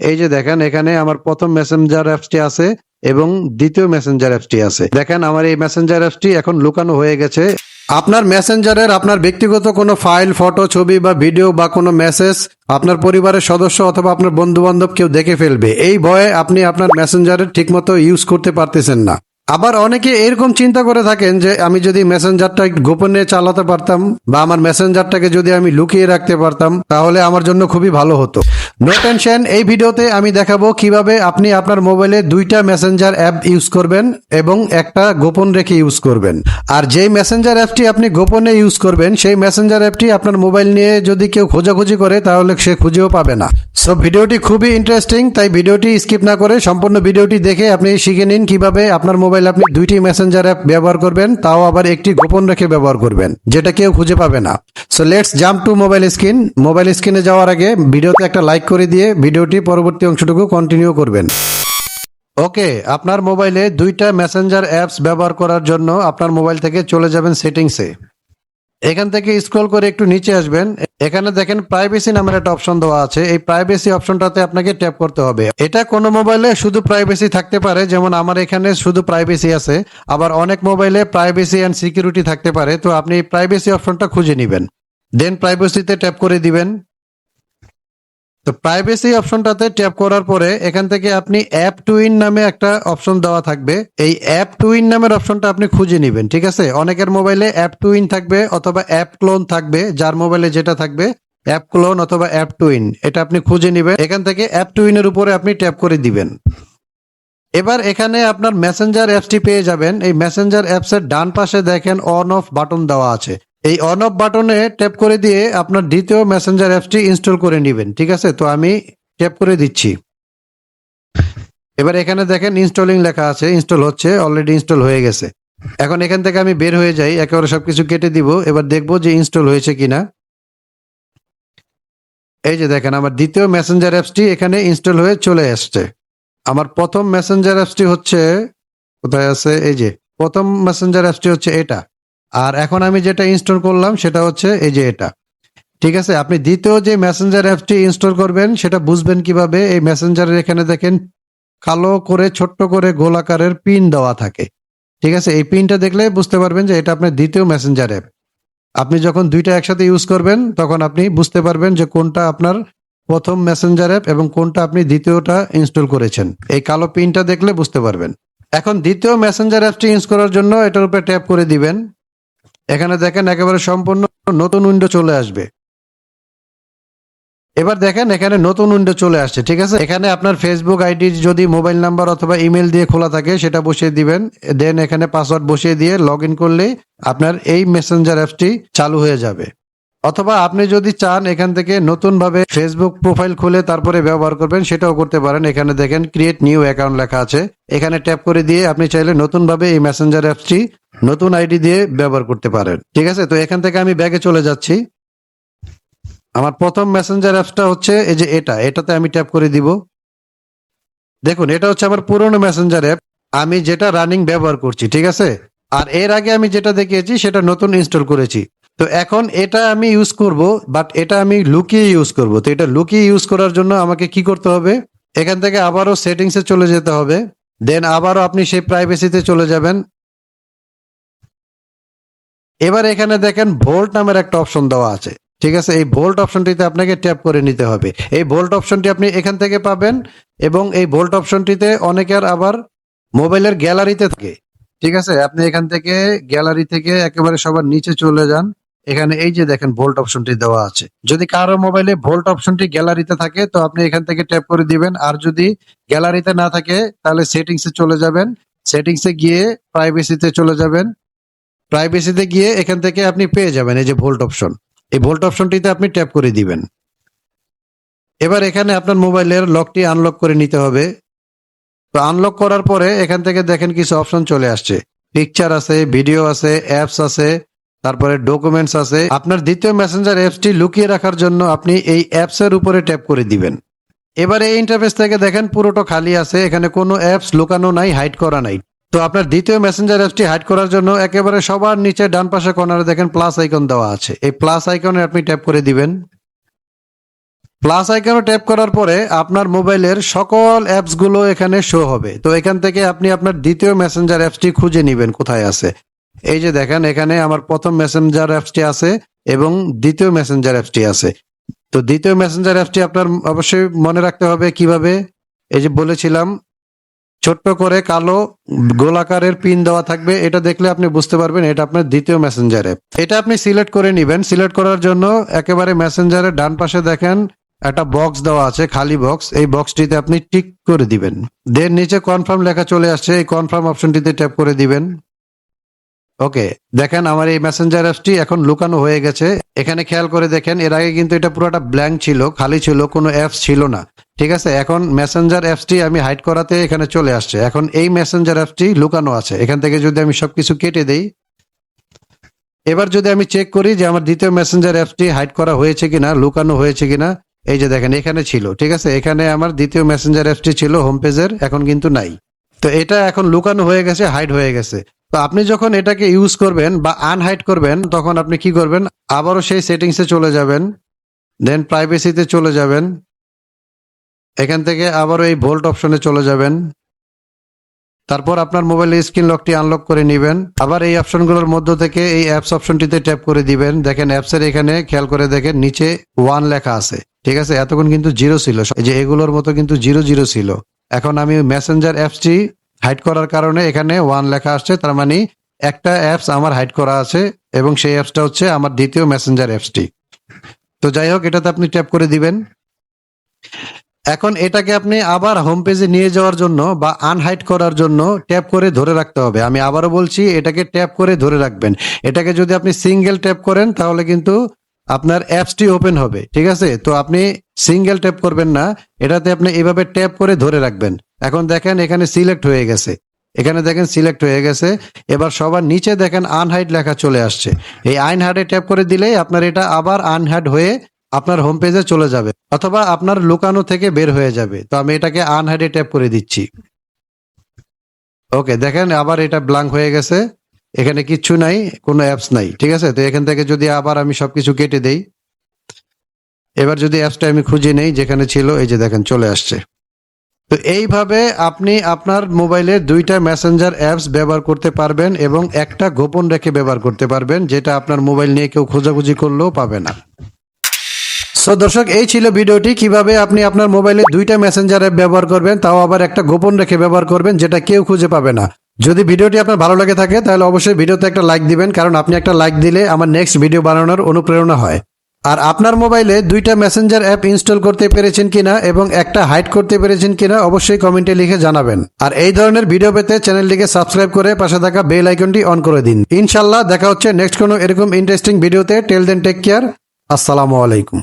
এই যে দেখেন, এখানে আমার প্রথম মেসেঞ্জার অ্যাপসটি আছে এবং দ্বিতীয় মেসেঞ্জার অ্যাপসটি আছে। দেখেন, আমার এই মেসেঞ্জার অ্যাপসটি এখন লুকানো হয়ে গেছে। আপনার মেসেঞ্জারের আপনার ব্যক্তিগত কোনো ফাইল ফটো ছবি বা ভিডিও বা কোনো মেসেজ আপনার পরিবারের সদস্য অথবা আপনার বন্ধু বান্ধব কেউ দেখে ফেলবে। এই ভয়ে আপনি আপনার মেসেঞ্জারের ঠিকমতো ইউজ করতে পারতেছেন না। আবার অনেকে এরকম চিন্তা করে থাকেন যে আমি যদি মেসেঞ্জারটা গোপনে চালাতে পারতাম বা আমার মেসেঞ্জারটাকে যদি আমি লুকিয়ে রাখতে পারতাম, তাহলে আমার জন্য খুবই ভালো হতো। নো টেনশন এই ভিডিওতে আমি দেখাবো কীভাবে আপনি আপনার মোবাইলে দুইটা মেসেঞ্জার অ্যাপ ইউজ করবেন এবং একটা গোপন রেখে ইউজ করবেন। আর যেই মেসেঞ্জার অ্যাপটি আপনি গোপনে ইউজ করবেন, সেই মেসেঞ্জার অ্যাপটি আপনার মোবাইল নিয়ে যদি কেউ খোঁজাখুঁজি করে, তাহলে সে খুঁজেও পাবে না। সো ভিডিওটি খুবই ইন্টারেস্টিং তাই ভিডিওটি স্কিপ না করে সম্পূর্ণ ভিডিওটি দেখে আপনি শিখে নিন কীভাবে আপনার মোবাইল আপনি দুইটি মেসেঞ্জার অ্যাপ ব্যবহার করবেন, তাও আবার একটি গোপন রেখে ব্যবহার করবেন, যেটা কেউ খুঁজে পাবে না। So let's jump to mobile screen mobile স্ক্রিনে যাওয়ার আগে ভিডিওতে একটা লাইক করে দিয়ে ভিডিওটি পরবর্তী অংশটুকু কন্টিনিউ করবেন। ওকে আপনার মোবাইলে দুইটা মেসেঞ্জার অ্যাপস ব্যবহার করার জন্য আপনার মোবাইল থেকে চলে যাবেন সেটিংসে এখান থেকে স্ক্রল করে একটু নিচে আসবেন। এখানে দেখেন প্রাইভেসি নামের একটা অপশন দেওয়া আছে। এই প্রাইভেসি অপশনটাতে আপনাকে ট্যাপ করতে হবে। এটা কোনো মোবাইলে শুধু প্রাইভেসি থাকতে পারে, যেমন আমার এখানে শুধু প্রাইভেসি আছে। আবার অনেক মোবাইলে প্রাইভেসি অ্যান্ড সিকিউরিটি থাকতে পারে। তো আপনি প্রাইভেসি অপশনটা খুঁজে নেবেন। দেন প্রাইভেসিতে ট্যাপ করে দিবেন। তো প্রাইভেসি অপশনটাতে ট্যাপ করার পরে এখান থেকে আপনি অ্যাপ টুইন নামে একটা অপশন দেওয়া থাকবে। এই অ্যাপ টুইন নামের অপশনটা আপনি খুঁজে নেবেন, ঠিক আছে? অনেকের মোবাইলে অ্যাপ টুইন থাকবে অথবা অ্যাপ ক্লোন থাকবে, যার মোবাইলে যেটা থাকবে অ্যাপ ক্লোন অথবা অ্যাপ টুইন এটা আপনি খুঁজে নেবেন। এখান থেকে অ্যাপ টুইনের উপরে আপনি ট্যাপ করে দিবেন। এবার এখানে আপনার মেসেঞ্জার অ্যাপসটি পেয়ে যাবেন। এই মেসেঞ্জার অ্যাপসের ডান পাশে দেখেন অন অফ বাটন দেওয়া আছে। এই অন অফ বাটনে ট্যাপ করে দিয়ে আপনার দ্বিতীয় মেসেঞ্জার অ্যাপসটি ইনস্টল করে নেবেন, ঠিক আছে? তো আমি ট্যাপ করে দিচ্ছি। এবার এখানে দেখেন ইনস্টলিং লেখা আছে ইনস্টল হচ্ছে অলরেডি ইনস্টল হয়ে গেছে। এখন এখান থেকে আমি বের হয়ে যাই, একেবারে সবকিছু কেটে দিব, এবার দেখব যে ইনস্টল হয়েছে কিনা। এই যে দেখেন, আমার দ্বিতীয় মেসেঞ্জার অ্যাপসটি এখানে ইনস্টল হয়ে চলে আসছে। আমার প্রথম মেসেঞ্জার অ্যাপসটি হচ্ছে, কোথায় আছে? এই যে, প্রথম মেসেঞ্জার অ্যাপসটি হচ্ছে এটা। আর এখন আমি যেটা ইনস্টল করলাম সেটা হচ্ছে এই যে এটা। ঠিক আছে? আপনি দ্বিতীয় যে মেসেঞ্জার অ্যাপটি ইনস্টল করবেন, সেটা বুঝবেন কীভাবে? এই মেসেঞ্জারের এখানে দেখেন, কালো করে, ছোট্ট করে গোল আকারের পিন দেওয়া থাকে। ঠিক আছে? এই পিনটা দেখলে বুঝতে পারবেন যে এটা আপনার দ্বিতীয় মেসেঞ্জার অ্যাপ আপনি যখন দুইটা একসাথে ইউজ করবেন, তখন আপনি বুঝতে পারবেন যে কোনটা আপনার প্রথম মেসেঞ্জার অ্যাপ এবং কোনটা আপনি দ্বিতীয়টা ইনস্টল করেছেন। এই কালো পিনটা দেখলে বুঝতে পারবেন। এখন দ্বিতীয় মেসেঞ্জার অ্যাপটি ইউজ করার জন্য এটার উপরে ট্যাপ করে দিবেন। এখানে দেখেন একেবারে সম্পূর্ণ নতুন উইন্ডো চলে আসবে। এবার দেখেন এখানে নতুন উইন্ডো চলে আসছে, ঠিক আছে? এখানে আপনার ফেসবুক আইডি যদি মোবাইল নাম্বার অথবা ইমেল দিয়ে খোলা থাকে, সেটা বসিয়ে দিবেন। দেন এখানে পাসওয়ার্ড বসিয়ে দিয়ে লগ ইন করলেই আপনার এই মেসেঞ্জার অ্যাপটি চালু হয়ে যাবে। অথবা আপনি যদি চান এখান থেকে নতুন ভাবে ফেসবুক প্রোফাইল খুলে তারপরে ব্যবহার করবেন, সেটাও করতে পারেন। এখানে দেখেন ক্রিয়েট নিউ অ্যাকাউন্ট লেখা আছে। এখানে ট্যাপ করে দিয়ে আপনি চাইলে নতুন ভাবে এই মেসেঞ্জার অ্যাপসটি নতুন আইডি দিয়ে ব্যবহার করতে পারেন। ঠিক আছে? তো এখান থেকে আমি ব্যাগে চলে যাচ্ছি। আমার প্রথম মেসেঞ্জার অ্যাপসটা হচ্ছে এই যে এটা। এটাতে আমি ট্যাপ করে দিব। দেখুন, এটা হচ্ছে আমার পুরনো মেসেঞ্জার অ্যাপ আমি যেটা রানিং ব্যবহার করছি, ঠিক আছে? আর এর আগে আমি যেটা দেখিয়েছি, সেটা নতুন ইনস্টল করেছি। তো এখন এটা আমি ইউজ করব বাট এটা আমি লুকিয়ে ইউজ করব। তো এটা লুকিয়ে ইউজ করার জন্য আমাকে কি করতে হবে? এখান থেকে আবারও সেটিংসে চলে যেতে হবে। দেন আবারও আপনি সেই প্রাইভেসিতে চলে যাবেন। এবার এখানে দেখেন ভোল্ট নামের একটা অপশন দেওয়া আছে। ঠিক আছে? এই ভোল্ট অপশনটিতে আপনাকে ট্যাপ করে নিতে হবে। এই ভোল্ট অপশনটি আপনি এখান থেকে পাবেন এবং এই ভোল্ট অপশনটিতে অনেকের আবার মোবাইলের গ্যালারিতে থাকে। ঠিক আছে? আপনি এখান থেকে গ্যালারি থেকে একেবারে সবার নিচে চলে যান। এখানে এই যে দেখেন ভোল্ট অপশনটি দেওয়া আছে। যদি কারও মোবাইলে ভোল্ট অপশনটি গ্যালারিতে থাকে, তো আপনি এখান থেকে ট্যাপ করে দিবেন। আর যদি গ্যালারিতে না থাকে, তাহলে সেটিংসে চলে যাবেন। সেটিংসে গিয়ে প্রাইভেসিতে চলে যাবেন। প্রাইভেসিতে গিয়ে এখান থেকে আপনি পেয়ে যাবেন এই যে ভোল্ট অপশন এই ভোল্ট অপশনটিতে আপনি ট্যাপ করে দিবেন। এবার এখানে আপনার মোবাইলের লকটি আনলক করে নিতে হবে। তো আনলক করার পরে এখান থেকে দেখেন কিছু অপশন চলে আসছে। পিকচার আছে ভিডিও আছে অ্যাপস আছে, তারপরে ডকুমেন্টস আছে। আপনার দ্বিতীয় মেসেঞ্জার অ্যাপসটি লুকিয়ে রাখার জন্য আপনি এই অ্যাপস এর উপরে ট্যাপ করে দিবেন। এবার এই ইন্টারফেস থেকে দেখেন পুরোটা খালি আছে। এখানে কোনো অ্যাপস লুকানো নাই হাইড করা নাই। তো আপনার দ্বিতীয় মেসেঞ্জার অ্যাপসটি হাইড করার জন্য একেবারে সবার নিচে ডান পাশে কর্নারে দেখেন প্লাস আইকন দেওয়া আছে। এই প্লাস আইকনে আপনি ট্যাপ করে দিবেন। প্লাস আইকনে ট্যাপ করার পরে আপনার মোবাইলের সকল অ্যাপসগুলো এখানে শো হবে। তো এখান থেকে আপনি আপনার দ্বিতীয় মেসেঞ্জার অ্যাপসটি খুঁজে নেবেন কোথায় আছে। এই যে দেখেন, এখানে আমার প্রথম মেসেঞ্জার অ্যাপসটি আছে এবং দ্বিতীয় মেসেঞ্জার অ্যাপসটি আছে। তো দ্বিতীয় মেসেঞ্জার অ্যাপসটি আপনার অবশ্যই মনে রাখতে হবে কীভাবে? এই যে বলেছিলাম ছোট্ট করে কালো গোলাকারের পিন দেওয়া থাকবে। এটা দেখলে আপনি বুঝতে পারবেন, এটা আপনার দ্বিতীয় মেসেঞ্জার অ্যাপ এটা আপনি সিলেক্ট করে নেবেন। সিলেক্ট করার জন্য একেবারে মেসেঞ্জারের ডান পাশে দেখেন, একটা বক্স দেওয়া আছে, খালি বক্স এই বক্সটিতে আপনি টিক করে দিবেন। দেন নিচে কনফার্ম লেখা চলে আসছে। এই কনফার্ম অপশনটিতে ট্যাপ করে দিবেন। ওকে দেখেন আমার এই মেসেঞ্জার অ্যাপসটি এখন লুকানো হয়ে গেছে। এখানে খেয়াল করে দেখেন, এর আগে কিন্তু এটা পুরোটা ব্ল্যাঙ্ক ছিল, খালি ছিল, কোনো অ্যাপস ছিল না। ঠিক আছে, এখন মেসেঞ্জার অ্যাপসটি আমি হাইড করাতে এখানে চলে আসছে। এখন এই মেসেঞ্জার অ্যাপসটি লুকানো আছে। এখান থেকে যদি আমি সবকিছু কেটে দেই, এবার যদি আমি চেক করি যে আমার দ্বিতীয় মেসেঞ্জার অ্যাপসটি হাইড করা হয়েছে কিনা, লুকানো হয়েছে কিনা, এই যে দেখেন, এখানে ছিল। ঠিক আছে, এখানে আমার দ্বিতীয় মেসেঞ্জার অ্যাপসটি ছিল হোম পেজের এখন কিন্তু নাই। তো এটা এখন লুকানো হয়ে গেছে হাইড হয়ে গেছে। তো আপনি যখন এটাকে ইউজ করবেন বা আনহাইড করবেন, তখন আপনি কি করবেন? আবারও সেই সেটিংসে চলে যাবেন দেন প্রাইভেসিতে চলে যাবেন। এখান থেকে আবারও এই ভোল্ট অপশনে চলে যাবেন। তারপর আপনার মোবাইলের স্ক্রিন লকটি আনলক করে নেবেন। আবার এই অপশনগুলোর মধ্য থেকে এই অ্যাপস অপশনটিতে ট্যাপ করে দিবেন। দেখেন অ্যাপসের এখানে খেয়াল করে দেখেন, নিচে ওয়ান লেখা আছে। ঠিক আছে? এতক্ষণ কিন্তু জিরো ছিল। যে এগুলোর মতো কিন্তু জিরো জিরো ছিল। এখন আমি মেসেঞ্জার অ্যাপসটি হাইড করার কারণে এখানে ওয়ান লেখা আসছে, তার মানে একটা অ্যাপস আমার হাইড করা আছে এবং সেই অ্যাপসটা হচ্ছে আমার দ্বিতীয় মেসেঞ্জার অ্যাপসটি তো যাই হোক, এটাতে আপনি ট্যাপ করে দিবেন। এখন এটাকে আপনি আবার হোম পেজে নিয়ে যাওয়ার জন্য বা আনহাইড করার জন্য ট্যাপ করে ধরে রাখতে হবে। আমি আবারও বলছি, এটাকে ট্যাপ করে ধরে রাখবেন। এটাকে যদি আপনি সিঙ্গেল ট্যাপ করেন, তাহলে কিন্তু আপনার অ্যাপসটি ওপেন হবে, ঠিক আছে? তো আপনি সিঙ্গেল ট্যাপ করবেন না, এটাতে আপনি এভাবে ট্যাপ করে ধরে রাখবেন। এখন দেখেন এখানে সিলেক্ট হয়ে গেছে। এখানে দেখেন সিলেক্ট হয়ে গেছে। এবার সবার নিচে দেখেন আনহাইড লেখা চলে আসছে। এই আনহাইডে ট্যাপ করে দিলেই আপনার এটা আবার আনহাইড হয়ে আপনার হোম পেজে চলে যাবে, অথবা আপনার লুকানো থেকে বের হয়ে যাবে। তো আমি এটাকে আনহাইডে ট্যাপ করে দিচ্ছি। ওকে, দেখেন আবার এটা ব্লাঙ্ক হয়ে গেছে। এখানে কিচ্ছু নাই, কোনো অ্যাপস নাই, ঠিক আছে? তো এখান থেকে যদি আবার আমি সবকিছু কেটে দেই, এবার যদি অ্যাপসটা আমি খুঁজে নেই, যেখানে ছিল, এই যে দেখেন, চলে আসছে। তো এইভাবে আপনি আপনার মোবাইলে দুইটা মেসেঞ্জার অ্যাপস ব্যবহার করতে পারবেন এবং একটা গোপন রেখে ব্যবহার করতে পারবেন, যেটা আপনার মোবাইল নিয়ে কেউ খোঁজাখুঁজি করলেও পাবে না। সো দর্শক, এই ছিল ভিডিওটি, কীভাবে আপনি আপনার মোবাইলে দুইটা মেসেঞ্জার অ্যাপ ব্যবহার করবেন, তাও আবার একটা গোপন রেখে ব্যবহার করবেন, যেটা কেউ খুঁজে পাবে না। যদি ভিডিওটি আপনার ভালো লাগে থাকে, তাহলে অবশ্যই ভিডিওতে একটা লাইক দিবেন, কারণ আপনি একটা লাইক দিলে আমার নেক্সট ভিডিও বানানোর অনুপ্রেরণা হয়। আর আপনার মোবাইলে দুইটা মেসেঞ্জার অ্যাপ ইনস্টল করতে পেরেছেন কিনা এবং একটা হাইড করতে পেরেছেন কিনা অবশ্যই কমেন্টে লিখে জানাবেন। আর এই ধরনের ভিডিও পেতে চ্যানেলটিকে সাবস্ক্রাইব করে পাশে থাকা বেল আইকনটি অন করে দিন। ইনশাল্লাহ দেখা হচ্ছে নেক্সট কোনো এরকম ইন্টারেস্টিং ভিডিওতে টেল দেন টেক কেয়ার আসসালামু আলাইকুম।